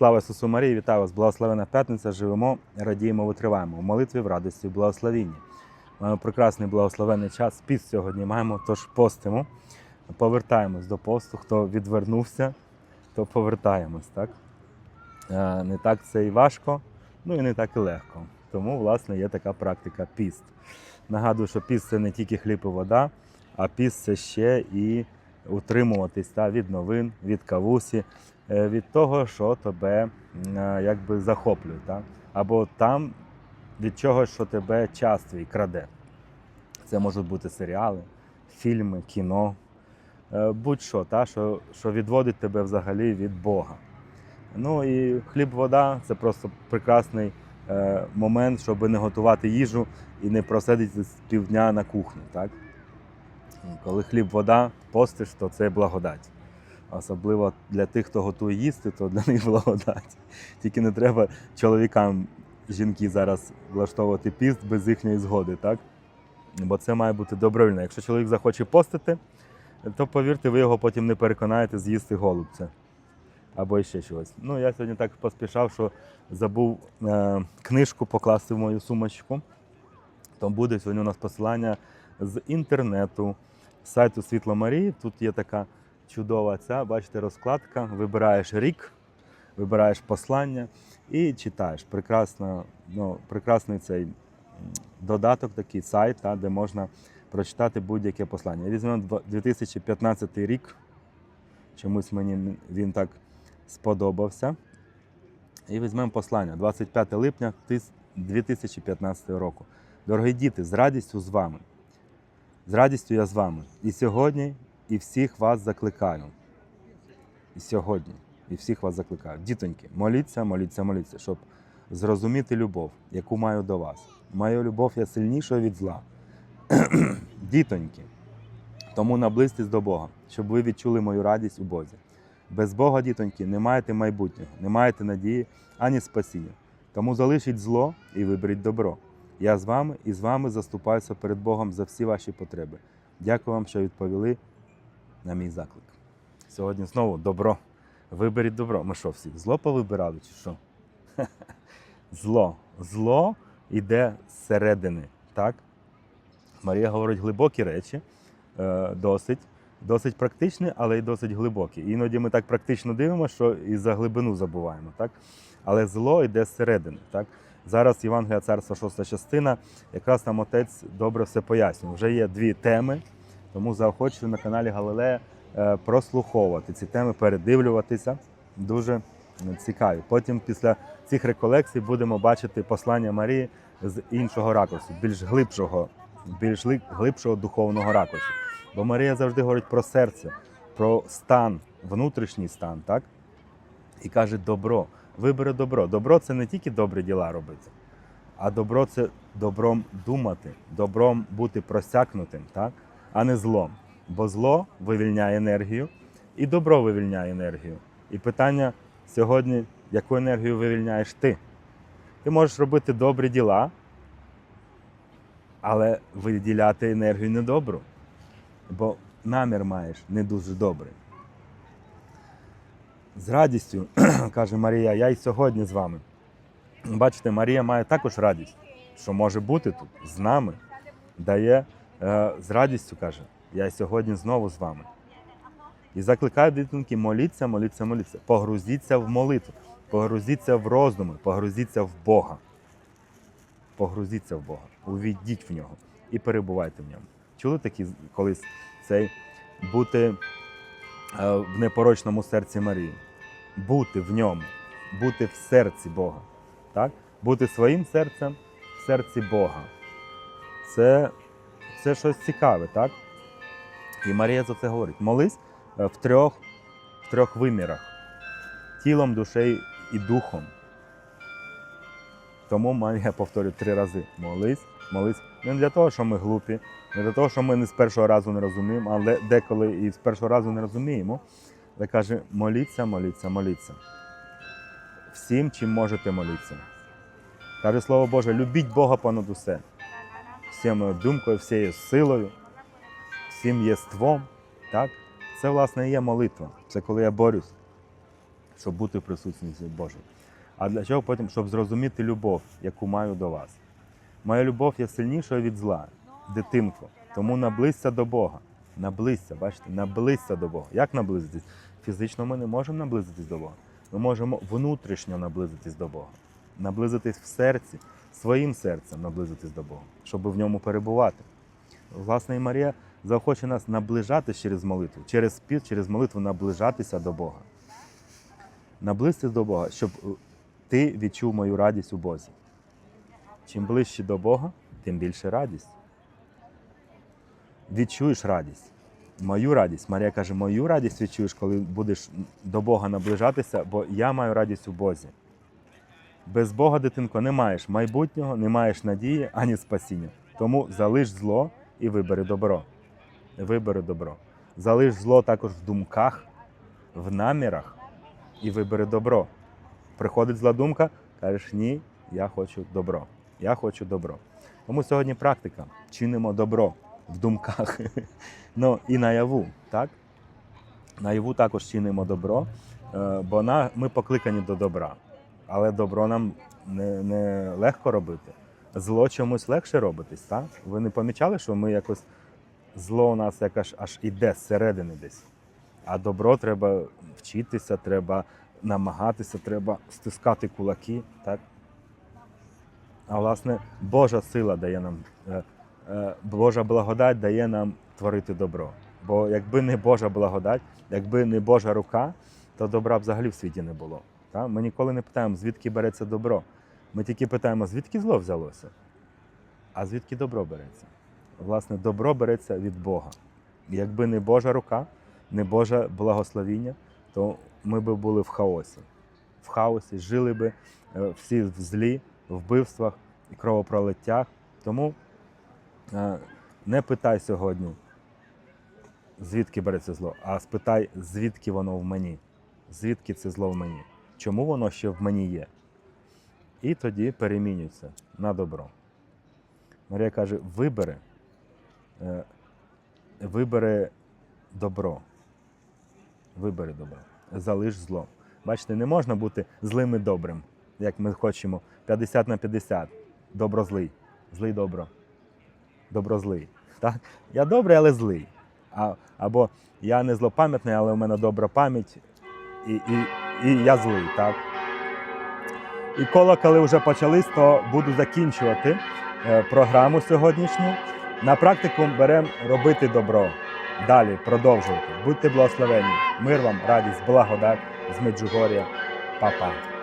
Слава Ісусу Марії, вітаю вас! Благословена п'ятниця. Живемо, радіємо, витриваємо. У молитві в радості, в благословінні. Маємо прекрасний благословений час. Піст сьогодні маємо, тож постимо. Повертаємось до посту. Хто відвернувся, то повертаємось. Так? Е, Не так це і важко, ну і не так і легко. Тому, власне, є така практика піст. Нагадую, що піст це не тільки хліб і вода, а піст це ще і утримуватись та, від новин, від кавусі, від того, що тебе е, якби захоплює. Та? Або там від чогось, що тебе час твій краде. Це можуть бути серіали, фільми, кіно, е, будь-що, та, що, що відводить тебе взагалі від Бога. Ну і хліб, вода це просто прекрасний е, момент, щоб не готувати їжу і не просидіти півдня на кухні. Так? Коли хліб, вода постиш, то це благодать. Особливо для тих, хто готує їсти, то для них благодать. Тільки не треба чоловікам жінки зараз влаштовувати піст без їхньої згоди, так? Бо це має бути добровільно. Якщо чоловік захоче постити, то повірте, ви його потім не переконаєте з'їсти голубця або ще чогось. Ну, я сьогодні так поспішав, що забув е, книжку покласти в мою сумочку. То буде сьогодні у нас посилання з інтернету, з сайту Світло Марії. Тут є така чудова ця, бачите, розкладка. Вибираєш рік, вибираєш послання і читаєш. Прекрасно, ну, прекрасний цей додаток, такий сайт, та, де можна прочитати будь-яке послання. Візьмемо 2015 рік. Чомусь мені він так сподобався. І візьмемо послання 25 липня 2015 року. Дорогі діти, з радістю з вами. З радістю я з вами. І сьогодні, і всіх вас закликаю. І сьогодні, і всіх вас закликаю. Дітоньки, моліться, моліться, моліться, щоб зрозуміти любов, яку маю до вас. Мою любов я сильніша від зла. Дітоньки, тому наблизьтесь до Бога, щоб ви відчули мою радість у Бозі. Без Бога, дітоньки, не маєте майбутнього, не маєте надії ані спасіння. Тому залишіть зло і виберіть добро. Я з вами і з вами заступаюся перед Богом за всі ваші потреби. Дякую вам, що відповіли на мій заклик. Сьогодні знову добро. Виберіть добро. Ми що, всі зло повибирали чи що? Зло. Зло йде зсередини. Так? Марія говорить глибокі речі, е, досить, досить практичні, але й досить глибокі. Іноді ми так практично дивимося, що і за глибину забуваємо. Так? Але зло йде зсередини. Так? Зараз Євангелія царства, шоста частина, якраз там отець добре все пояснює. Вже є дві теми, тому заохочую на каналі Галилея е, прослуховувати ці теми, передивлюватися. Дуже е, цікаві. Потім після цих реколекцій будемо бачити послання Марії з іншого ракурсу, більш глибшого, більш глибшого духовного ракурсу. Бо Марія завжди говорить про серце, про стан, внутрішній стан, так? І каже добро. Вибери добро. Добро це не тільки добрі діла робити, а добро це добром думати, добром бути просякнутим, так? А не злом. Бо зло вивільняє енергію, і добро вивільняє енергію. І питання сьогодні, яку енергію вивільняєш ти? Ти можеш робити добрі діла, але виділяти енергію недобру. Бо намір маєш не дуже добрий. З радістю, каже Марія, я й сьогодні з вами. Бачите, Марія має також радість, що може бути тут з нами. Дає з радістю, каже, я сьогодні знову з вами. І закликаю дитинки, моліться, моліться, моліться. Погрузіться в молитву, погрузіться в роздуми, погрузіться в Бога. Погрузіться в Бога, увійдіть в нього і перебувайте в ньому. Чули такі колись цей бути е, в непорочному серці Марії? Бути в ньому, бути в серці Бога. Так? Бути своїм серцем в серці Бога. Це, це щось цікаве, так? І Марія за це говорить. Молись е, в трьох, в трьох вимірах: тілом, душею і духом. Тому Марія повторює три рази: молись, молись. Не для того, що ми глупі, не для того, що ми не з першого разу не розуміємо, але деколи і з першого разу не розуміємо. Але каже, моліться, моліться, моліться. Всім, чим можете молитися. Каже Слово Боже, любіть Бога понад усе. Всією думкою, всією силою, всім єством. Так? Це, власне, і є молитва. Це коли я борюсь, щоб бути в присутності Божій. А для чого потім? Щоб зрозуміти любов, яку маю до вас. Моя любов є сильнішою від зла, дитинко. Тому наблизься до Бога. Наблизься, бачите, наблизься до Бога. Як наблизитись? Фізично ми не можемо наблизитись до Бога. Ми можемо внутрішньо наблизитись до Бога, наблизитись в серці, своїм серцем наблизитись до Бога, щоб в ньому перебувати. Власне, і Марія захоче нас наближатись через молитву, через спів, через молитву наближатися до Бога. Наблизитись до Бога, щоб е, ти відчув мою радість у Бозі. Чим ближче до Бога, тим більше радість. Відчуєш радість. Мою радість. Марія каже, мою радість відчуєш, коли будеш до Бога наближатися, бо я маю радість у Бозі. Без Бога, дитинко, не маєш майбутнього, не маєш надії ані спасіння. Тому залиш зло і вибери добро. Вибери добро. Залиш зло також в думках, в намірах і вибери добро. Приходить зла думка, кажеш, ні, я хочу добро. Я хочу добро. Тому сьогодні практика. Чинимо добро в думках. ну і наяву, так? Наяву також чинимо добро, е, бо ми покликані до добра. Але добро нам не, не легко робити. Зло чомусь легше робитись, так? Ви не помічали, що ми якось зло у нас якось аж іде зсередини десь. А добро треба вчитися, треба намагатися, треба стискати кулаки. Так? А власне, Божа сила дає нам, е, е, Божа благодать дає нам творити добро. Бо якби не Божа благодать, якби не Божа рука, то добра взагалі в світі не було. Так? Ми ніколи не питаємо, звідки береться добро. Ми тільки питаємо, звідки зло взялося, а звідки добро береться. Власне, добро береться від Бога. Якби не Божа рука, не Боже благословіння, то ми б були в хаосі. В хаосі жили би е, всі в злі, вбивствах і кровопролиттях. Тому е, не питай сьогодні, звідки береться зло, а спитай, звідки воно в мені, звідки це зло в мені, чому воно ще в мені є. І тоді перемінюється на добро. Марія каже: вибери, е, вибери добро. Вибери добро. Залиш зло. Бачите, не можна бути злим і добрим, як ми хочемо. 50 на 50. Добро злий. Злий добро. Добро злий. Так? Я добрий, але злий. А, або я не злопам'ятний, але у мене добра пам'ять, і, і, і я злий. Так? І коло, коли вже почались, то буду закінчувати е, програму сьогоднішню. На практику беремо робити добро. Далі продовжуйте. Будьте благословені. Мир вам, радість, благодать з Меджугор'я. Па-па.